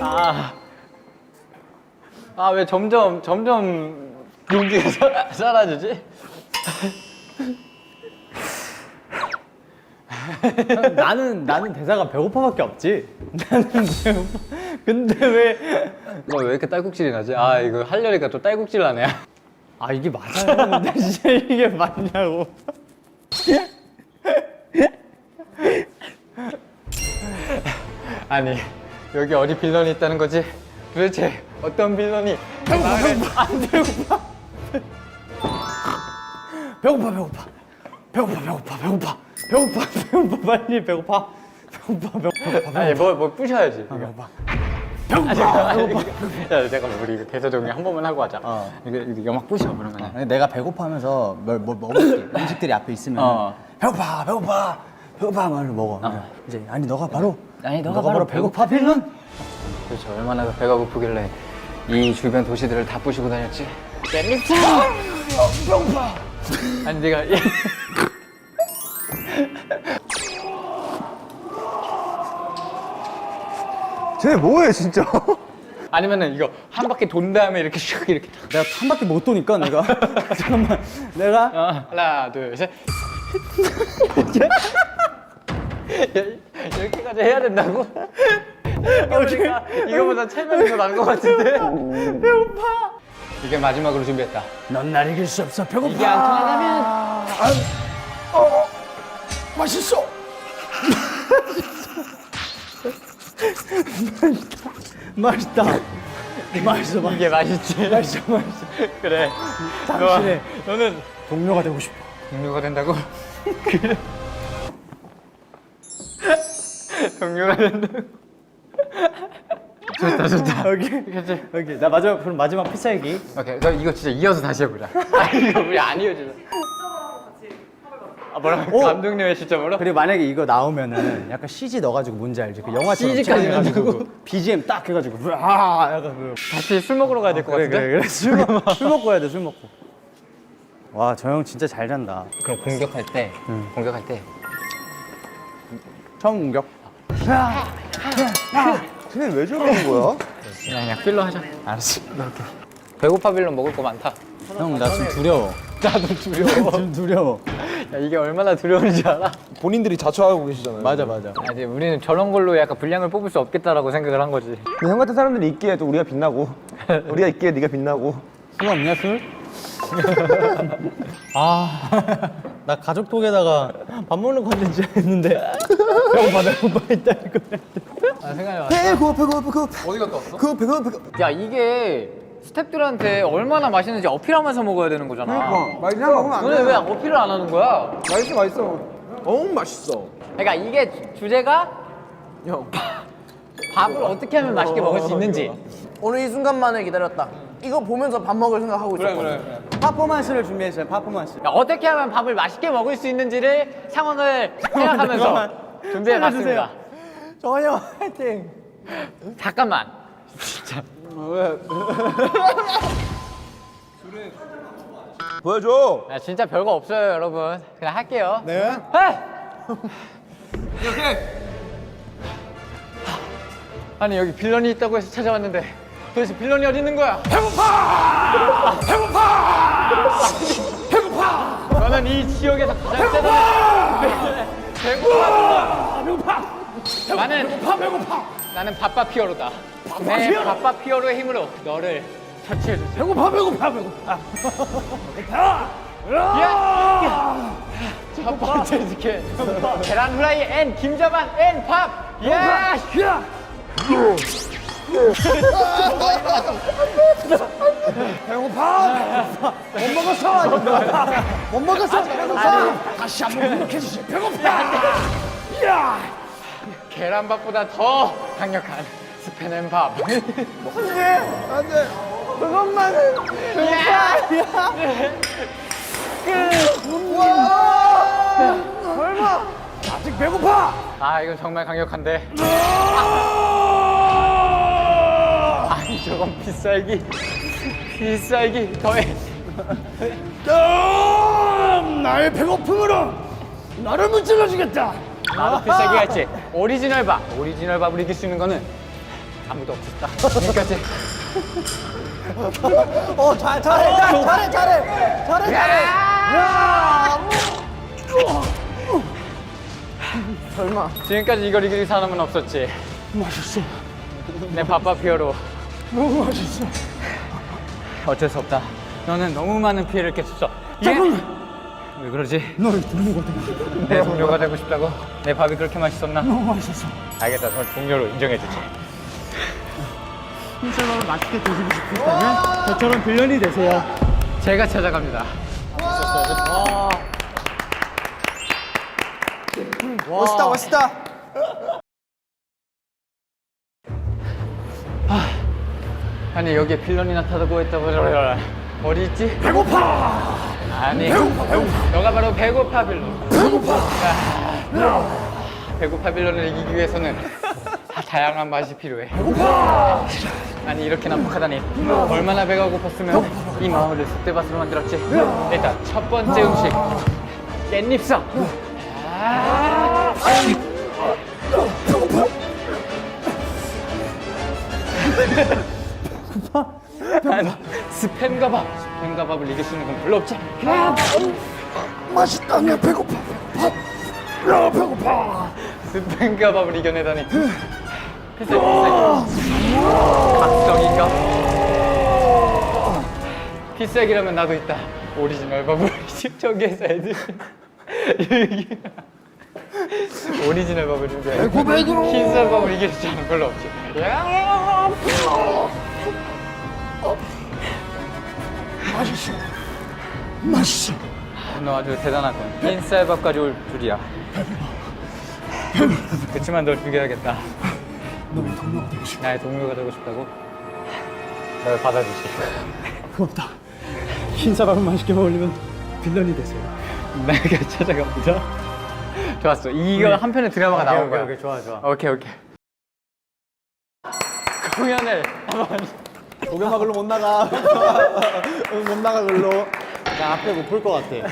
아. 아, 왜 점점, 점점 용기가 사- 사라지지? 나는 나는 대사가 배고파밖에 없지. 나는 배고파. 근데 왜? 너 왜 이렇게 딸꾹질이 나지? 아, 이거 하려니까 또 딸꾹질 나네. 아 이게 맞아요. 근데 진짜 이게 맞냐고. 아니, 여기 어디 빌런이 있다는 거지? 도대체 어떤 빌런이? 배고파 배고파 안 배고파. 배고파 배고파. 배고파 배고파 배고파. 배고파 배고파 빨리 배고파. 배고파 배고파. 아니, 뭐, 뭐 부셔야지. 이거. 배고파. 아, 잠깐만. 이거- 야, 잠깐만. 우리 이거 대사 정리 한 번만 하고 하자. 어. 이거, 이거 영막 부셔, 그러면. 아니, 내가 배고파하면서 뭘, 뭘 먹을게. 음식들이 앞에 있으면 어. 배고파 배고파 배고파 말로 먹어. 이제 아니 너가 바로 아니, 너가, 바로 배고파 빌런. 그렇죠. 얼마나 배가 고프길래 이 주변 도시들을 다 부시고 다녔지? 젤리차! 배고파. 아니, 내가. 쟤네 뭐해 진짜? 아니면은 이거 한 바퀴 돈 다음에 이렇게 슉 이렇게 탁. 내가 한 바퀴 못 도니까 내가 잠깐만 내가 어, 하나, 둘, 셋. 야, 이렇게까지 해야 된다고? 그러니까 이거보다 체면이 더 나은 것 같은데? 배고파! 이게 마지막으로 준비했다. 넌 날 이길 수 없어 배고파. 이게 안 통하다면 맛있어. 맛있다. 맛있어 맛있어. 이게 맛있지? 맛있어 맛있어. 그래. 당신의 너, 너는 동료가 되고 싶어. 동료가 된다고? 그래. 된다고? 좋다, 좋다. 오케이 그치? 오케이 나 마지막 그럼 마지막 피살기. 오케이, 저 이거 진짜 이어서 다시 해보자. 아, 이거 우리 안 이어지려. 아, 뭐라고? 오! 감독님의 시점으로? 그리고 만약에 이거 나오면은 약간 CG 넣어가지고 뭔지 알지? 그 영화처럼 CG 까지 넣어가지고. 그 BGM 딱 해가지고 아 약간 그 다시 술 먹으러 가야 될 것 그래 같은데? 그래 그래 술, 먹, 술 먹고 해야 돼 술 먹고. 와 저 형 진짜 잘 잔다. 그럼 공격할 때, 공격할 때. 처음 공격. 쟤네 왜 저러는 거야? 그냥, 그냥 필러 하자. 알았어. 배고파 빌런 먹을 거 많다. 형 나 지금 두려워. 나도 두려워. 지금 두려워. 야, 이게 얼마나 두려운지 알아? 본인들이 자초하고 계시잖아요. 맞아 맞아. 아, 이제 우리는 저런 걸로 약간 분량을 뽑을 수 없겠다라고 생각을 한 거지. 근데 형 같은 사람들이 있기에 또 우리가 빛나고 우리가 있기에 네가 빛나고 술 없냐 술? 아, 나 가족톡에다가 밥 먹는 컨텐츠 했는데 배고파 배고파 있다 이거. 아, 생각해봐. 배고파 배고파 배고파 어디 갔다 왔어? 그 배고파 배고파 야, 이게 스탭들한테 얼마나 맛있는지 어필하면서 먹어야 되는 거잖아. 그냥 먹으면 안 너네 왜 어필을 안 하는 거야? 맛있어 맛있어 너무 맛있어 그러니까 이게 주- 주제가 형 밥을 어떻게 하면 맛있게 먹을 수 있는지. 오늘 이 순간만을 기다렸다. 이거 보면서 밥 먹을 생각하고 있었거든. 파포먼스를 준비했어요. 파포먼스. 야, 어떻게 하면 밥을 맛있게 먹을 수 있는지를 상황을 생각하면서 준비해봤습니다. 정환이 형 화이팅. 잠깐만. 진짜. 보여줘 야, 진짜 별거 없어요, 여러분. 그냥 할게요. 네. 해! 아니 여기 빌런이 있다고 해서 찾아왔는데 도대체 빌런이 어디 있는 거야? 배고파! 배고파! 배고파! 너는 이 지역에서 가장 세다는 배고파! 배고파! 나는 배고파 배고파! 나는 바빠 피어로다. 내 바빠 피어로의 힘으로 너를 처치해 주지. 배고파 배고파 배고파. 야! 첫 번째 스킬 계란 후라이 앤 김자반 앤 밥! 야! 못 먹었어. 배고파. 다시 한번 공격해 주시. 배고파. 계란밥보다 더 강력한 스팸 앤 밥. 그것만은 아직 배고파. 아 이건 정말 강력한데. 아니 저건 비쌀기. 비쌀기 더해. 나의 배고픔으로 나를 문질러 주겠다. 나도 비싸게 할지. 오리지널 밥. 오리지널 밥을 이길 수 있는 거는 아무도 없었다. 지금까지 어, 잘, 잘해, 잘해, 잘해, 잘해, 잘해, 잘해. 설마. 지금까지 이걸 이길 사람은 없었지. 맛있어. 내 바빠 피어로 너무 맛있어. 어쩔 수 없다. 너는 너무 많은 피해를 끼쳤어. 잠깐만. 왜 그러지? 너의 동료가 되고 내 동료가 되고 싶다고? 내 밥이 그렇게 맛있었나? 너무 맛있었어. 알겠다. 널 동료로 인정해주지. 흰쌀밥을 맛있게 드시고 싶으시다면 저처럼 빌런이 되세요. 제가 찾아갑니다. 멋있다, 멋있다. 아니 여기에 빌런이 나타나고 있다고 어디 있지? 배고파! 아니 너가 바로 배고파 빌런. 배고파! 배고파 빌런을 이기기 위해서는 다양한 맛이 필요해. 배고파! 아니 이렇게 난폭하다니. 얼마나 배가 고팠으면 이 마을을 쑥대밭으로 만들었지? 일단 첫 번째 음식. 깻잎쌈 아~ 아 니, 스팸 가밥. 스팸 가밥을 이길 수 있는 건 별로 없지. 맛있다며 배고파. 밥. 야 배고파. 스팸 가밥을 이겨내다니. 글쎄 글쎄 각성인가? 필살기라면 나도 있다. 오리지널 밥을. 저기에서 애들. 오리지널 밥을 준비해 흰쌀 밥을 이길 수 있는 건 별로 없지 맛있어. 너 아주 대단하군. 흰 쌀밥까지 올 줄이야. 그치만 널 죽여야겠다. 너의 동료가 되고 싶어. 나의 동료가 되고 싶다고? 널 받아주지. 고맙다. 흰쌀밥을 맛있게 먹으려면 빌런이 되세요. 내가 찾아갑니다. 좋았어. 이거 한 편의 드라마가 나온 거야. 오케이, 좋아, 좋아. 오케이, 오케이. 공연을 한번 고개막으로 못 나가. 못 나가 글로. 나 앞에 못볼것 같아.